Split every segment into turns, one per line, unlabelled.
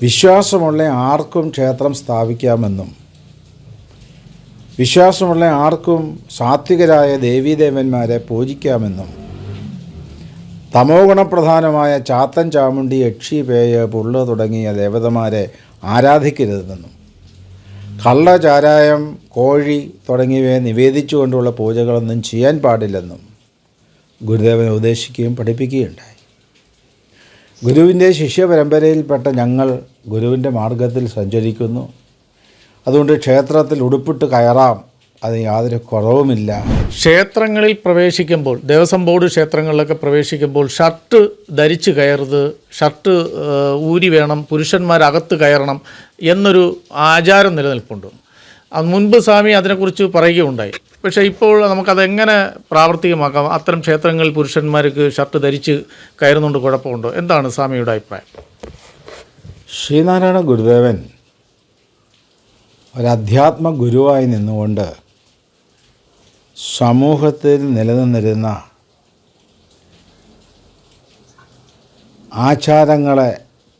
വിശ്വാസമുള്ള ആർക്കും ക്ഷേത്രം സ്ഥാപിക്കാമെന്നും വിശ്വാസമുള്ള ആർക്കും സാത്വികരായ ദേവീദേവന്മാരെ പൂജിക്കാമെന്നും തമോ ഗുണപ്രധാനമായ ചാത്തൻ ചാമുണ്ടി യക്ഷി പേയ പുള്ള് തുടങ്ങിയ ദേവതമാരെ ആരാധിക്കരുതെന്നും കള്ള ചാരായം കോഴി തുടങ്ങിയവയെ നിവേദിച്ചുകൊണ്ടുള്ള പൂജകളൊന്നും ചെയ്യാൻ പാടില്ലെന്നും ഗുരുദേവൻ ഉപദേശിക്കുകയും പഠിപ്പിക്കുകയുണ്ടായി. ഗുരുവിന്റെ ശിഷ്യപരമ്പരയിൽപ്പെട്ട ഞങ്ങൾ ഗുരുവിന്റെ മാർഗത്തിൽ സഞ്ചരിക്കുന്നു. അതുകൊണ്ട് ക്ഷേത്രത്തിൽ ഉടുപ്പിട്ട് കയറാം. അത് യാതൊരു കുറവുമില്ല.
ക്ഷേത്രങ്ങളിൽ പ്രവേശിക്കുമ്പോൾ ദേവസ്വം ബോർഡ് ക്ഷേത്രങ്ങളിലൊക്കെ പ്രവേശിക്കുമ്പോൾ ഷർട്ട് ധരിച്ച് കയറുത് ഷർട്ട് ഊരി വേണം. പുരുഷന്മാരകത്ത് കയറണം എന്നൊരു ആചാരം നിലനിൽപ്പുണ്ട്. മുൻപ് സ്വാമി അതിനെക്കുറിച്ച് പറയുകയുണ്ടായി. പക്ഷേ ഇപ്പോൾ നമുക്കതെങ്ങനെ പ്രാവർത്തികമാക്കാം? അത്തരം ക്ഷേത്രങ്ങളിൽ പുരുഷന്മാർക്ക് ഷർട്ട് ധരിച്ച് കയറുന്നുണ്ട് കുഴപ്പമുണ്ടോ? എന്താണ് സ്വാമിയുടെ അഭിപ്രായം?
ശ്രീനാരായണ ഗുരുദേവൻ ഒരധ്യാത്മ ഗുരുവായി നിന്നുകൊണ്ട് സമൂഹത്തിൽ നിലനിന്നിരുന്ന ആചാരങ്ങളെ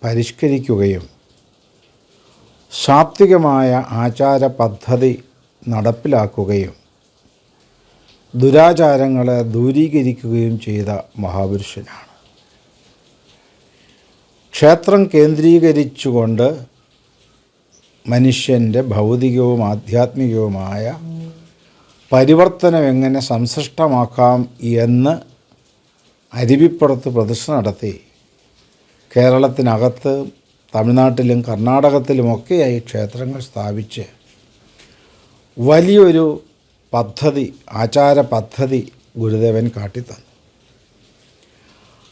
പരിഷ്കരിക്കുകയും സാത്വികമായ ആചാര പദ്ധതി നടപ്പിലാക്കുകയും ദുരാചാരങ്ങളെ ദൂരീകരിക്കുകയും ചെയ്ത മഹാപുരുഷനാണ്. ക്ഷേത്രം കേന്ദ്രീകരിച്ചുകൊണ്ട് മനുഷ്യന്റെ ഭൗതികവും ആധ്യാത്മികവുമായ പരിവർത്തനം എങ്ങനെ സംസൃഷ്ടമാക്കാം എന്ന് അരുവിപ്പുറത്ത് പ്രദർശനം നടത്തി. കേരളത്തിനകത്ത് തമിഴ്നാട്ടിലും കർണാടകത്തിലുമൊക്കെയായി ക്ഷേത്രങ്ങൾ സ്ഥാപിച്ച് വലിയൊരു പദ്ധതി ആചാര പദ്ധതി ഗുരുദേവൻ കാട്ടിത്തന്നു.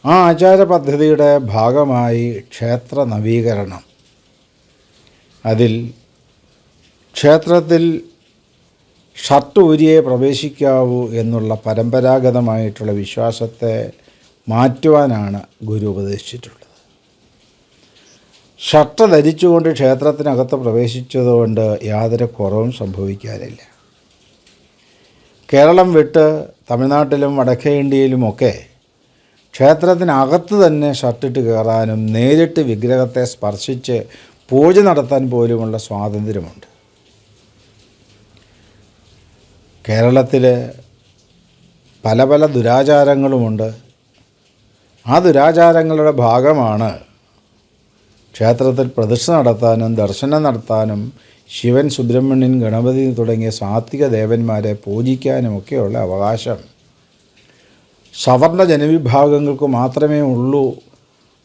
ആ ആചാര പദ്ധതിയുടെ ഭാഗമായി ക്ഷേത്ര നവീകരണം. അതിൽ ക്ഷേത്രത്തിൽ ഷർട്ട് ഊരിയേ പ്രവേശിക്കാവൂ എന്നുള്ള പരമ്പരാഗതമായിട്ടുള്ള വിശ്വാസത്തെ മാറ്റുവാനാണ് ഗുരു ഉപദേശിച്ചിട്ടുള്ളത്. ഷർട്ട് ധരിച്ചുകൊണ്ട് ക്ഷേത്രത്തിനകത്ത് പ്രവേശിച്ചതുകൊണ്ട് യാതൊരു കുറവും സംഭവിക്കാനില്ല. കേരളം വിട്ട് തമിഴ്നാട്ടിലും വടക്കേ ഇന്ത്യയിലുമൊക്കെ ക്ഷേത്രത്തിനകത്ത് തന്നെ ഷർട്ടിട്ട് കയറാനും നേരിട്ട് വിഗ്രഹത്തെ സ്പർശിച്ച് പൂജ നടത്താൻ പോലുമുള്ള സ്വാതന്ത്ര്യമുണ്ട്. കേരളത്തിൽ പല പല ദുരാചാരങ്ങളുമുണ്ട്. ആ ദുരാചാരങ്ങളുടെ ഭാഗമാണ് ക്ഷേത്രത്തിൽ പ്രതിഷ്ഠ നടത്താനും ദർശനം നടത്താനും ശിവൻ സുബ്രഹ്മണ്യൻ ഗണപതി തുടങ്ങിയ സാത്വിക ദേവന്മാരെ പൂജിക്കാനുമൊക്കെയുള്ള അവകാശം. സവർണ ജനവിഭാഗങ്ങൾക്ക് മാത്രമേ ഉള്ളൂ.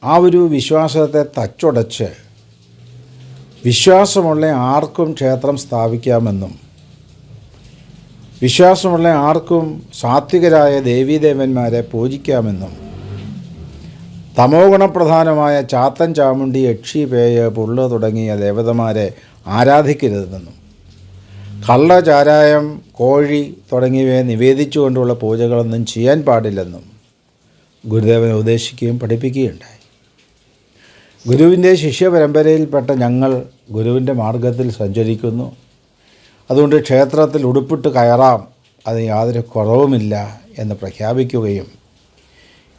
ആ ഒരു വിശ്വാസത്തെ തച്ചുടച്ച് വിശ്വാസമുള്ള ആർക്കും ക്ഷേത്രം സ്ഥാപിക്കാമെന്നും വിശ്വാസമുള്ള ആർക്കും സാത്വികരായ ദേവീദേവന്മാരെ പൂജിക്കാമെന്നും തമോ ഗുണപ്രധാനമായ ചാത്തൻ ചാമുണ്ടി യക്ഷി പേയ പുള്ള് തുടങ്ങിയ ദേവതമാരെ ആരാധിക്കരുതെന്നും. കള്ള ചാരായം കോഴി തുടങ്ങിയവയെ നിവേദിച്ചുകൊണ്ടുള്ള പൂജകളൊന്നും ചെയ്യാൻ പാടില്ലെന്നും ഗുരുദേവൻ ഉപദേശിക്കുകയും പഠിപ്പിക്കുകയുണ്ടായി. ഗുരുവിന്റെ ശിഷ്യപരമ്പരയിൽപ്പെട്ട ഞങ്ങൾ ഗുരുവിന്റെ മാർഗത്തിൽ സഞ്ചരിക്കുന്നു. അതുകൊണ്ട് ക്ഷേത്രത്തിൽ ഉടുപ്പിട്ട് കയറാം. അത് യാതൊരു കുറവുമില്ല എന്ന് പ്രഖ്യാപിക്കുകയും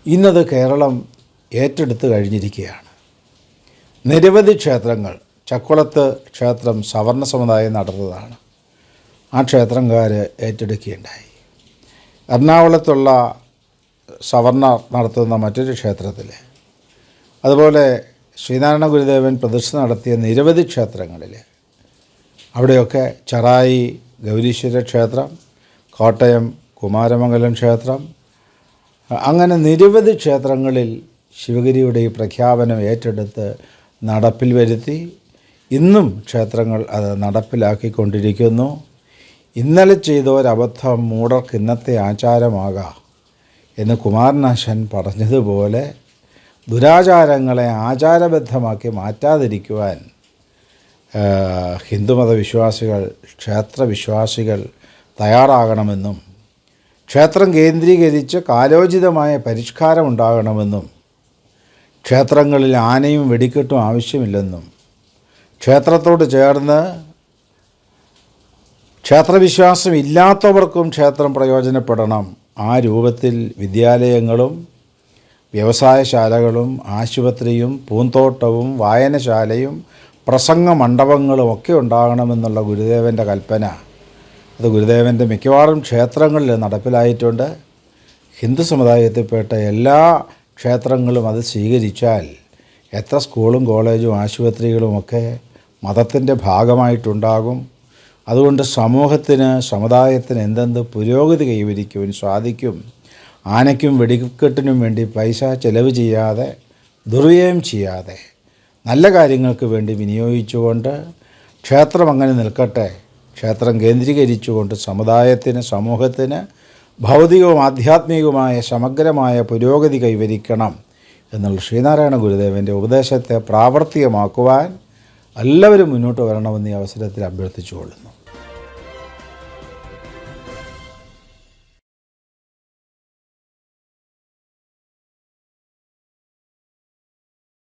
ഇന്നത് കേരളം ഏറ്റെടുത്ത് കഴിഞ്ഞിരിക്കുകയാണ്. നിരവധി ക്ഷേത്രങ്ങൾ ചക്കുളത്ത് ക്ഷേത്രം സവർണ സമുദായം നടന്നതാണ്. ആ ക്ഷേത്രംകാർ ഏറ്റെടുക്കുകയുണ്ടായി. എറണാകുളത്തുള്ള സവർണർ നടത്തുന്ന മറ്റൊരു ക്ഷേത്രത്തിൽ അതുപോലെ ശ്രീനാരായണ ഗുരുദേവൻ പ്രതിഷ്ഠ നടത്തിയ നിരവധി ക്ഷേത്രങ്ങളിൽ അവിടെയൊക്കെ ചെറായി ഗൗരീശ്വര ക്ഷേത്രം കോട്ടയം കുമാരമംഗലം ക്ഷേത്രം അങ്ങനെ നിരവധി ക്ഷേത്രങ്ങളിൽ ശിവഗിരിയുടെ ഈ പ്രഖ്യാപനം ഏറ്റെടുത്ത് നടപ്പിൽ വരുത്തി. ഇന്നും ക്ഷേത്രങ്ങൾ അത് നടപ്പിലാക്കിക്കൊണ്ടിരിക്കുന്നു. ഇന്നലെ ചെയ്ത ഒരബദ്ധം മൂടർക്ക് ഇന്നത്തെ ആചാരമാകാം എന്ന് കുമാരനാശൻ പറഞ്ഞതുപോലെ ദുരാചാരങ്ങളെ ആചാരബദ്ധമാക്കി മാറ്റാതിരിക്കുവാൻ ഹിന്ദുമത വിശ്വാസികൾ ക്ഷേത്രവിശ്വാസികൾ തയ്യാറാകണമെന്നും ക്ഷേത്രം കേന്ദ്രീകരിച്ച് കാലോചിതമായ പരിഷ്കാരം ഉണ്ടാകണമെന്നും ക്ഷേത്രങ്ങളിൽ ആനയും വെടിക്കെട്ടും ആവശ്യമില്ലെന്നും ക്ഷേത്രത്തോട് ചേർന്ന് ക്ഷേത്രവിശ്വാസം ഇല്ലാത്തവർക്കും ക്ഷേത്രം പ്രയോജനപ്പെടണം. ആ രൂപത്തിൽ വിദ്യാലയങ്ങളും വ്യവസായശാലകളും ആശുപത്രിയും പൂന്തോട്ടവും വായനശാലയും പ്രസംഗ മണ്ഡപങ്ങളും ഒക്കെ ഉണ്ടാകണമെന്നുള്ള ഗുരുദേവന്റെ കൽപ്പന. അത് ഗുരുദേവന്റെ മിക്കവാറും ക്ഷേത്രങ്ങളിൽ നടപ്പിലായിട്ടുണ്ട്. ഹിന്ദു സമുദായത്തിൽപ്പെട്ട എല്ലാ ക്ഷേത്രങ്ങളും അത് സ്വീകരിച്ചാൽ എത്ര സ്കൂളും കോളേജും ആശുപത്രികളുമൊക്കെ മതത്തിന്റെ ഭാഗമായിട്ടുണ്ടാകും. അതുകൊണ്ട് സമൂഹത്തിന് സമുദായത്തിന് എന്തെന്ത് പുരോഗതി കൈവരിക്കുവാൻ സാധിക്കും. ആനയ്ക്കും വെടിക്കെട്ടിനും വേണ്ടി പൈസ ചെലവ് ചെയ്യാതെ ദുർവ്യയം ചെയ്യാതെ നല്ല കാര്യങ്ങൾക്ക് വേണ്ടി വിനിയോഗിച്ചുകൊണ്ട് ക്ഷേത്രം അങ്ങനെ നിൽക്കട്ടെ. ക്ഷേത്രം കേന്ദ്രീകരിച്ചുകൊണ്ട് സമുദായത്തിന് സമൂഹത്തിന് ഭൗതികവും ആധ്യാത്മികവുമായ സമഗ്രമായ പുരോഗതി കൈവരിക്കണം എന്നുള്ള ശ്രീനാരായണ ഗുരുദേവന്റെ ഉപദേശത്തെ പ്രാവർത്തികമാക്കുവാൻ എല്ലാവരും മുന്നോട്ട് വരണമെന്ന് ഈ അവസരത്തിൽ അഭ്യർത്ഥിച്ചുകൊള്ളുന്നു.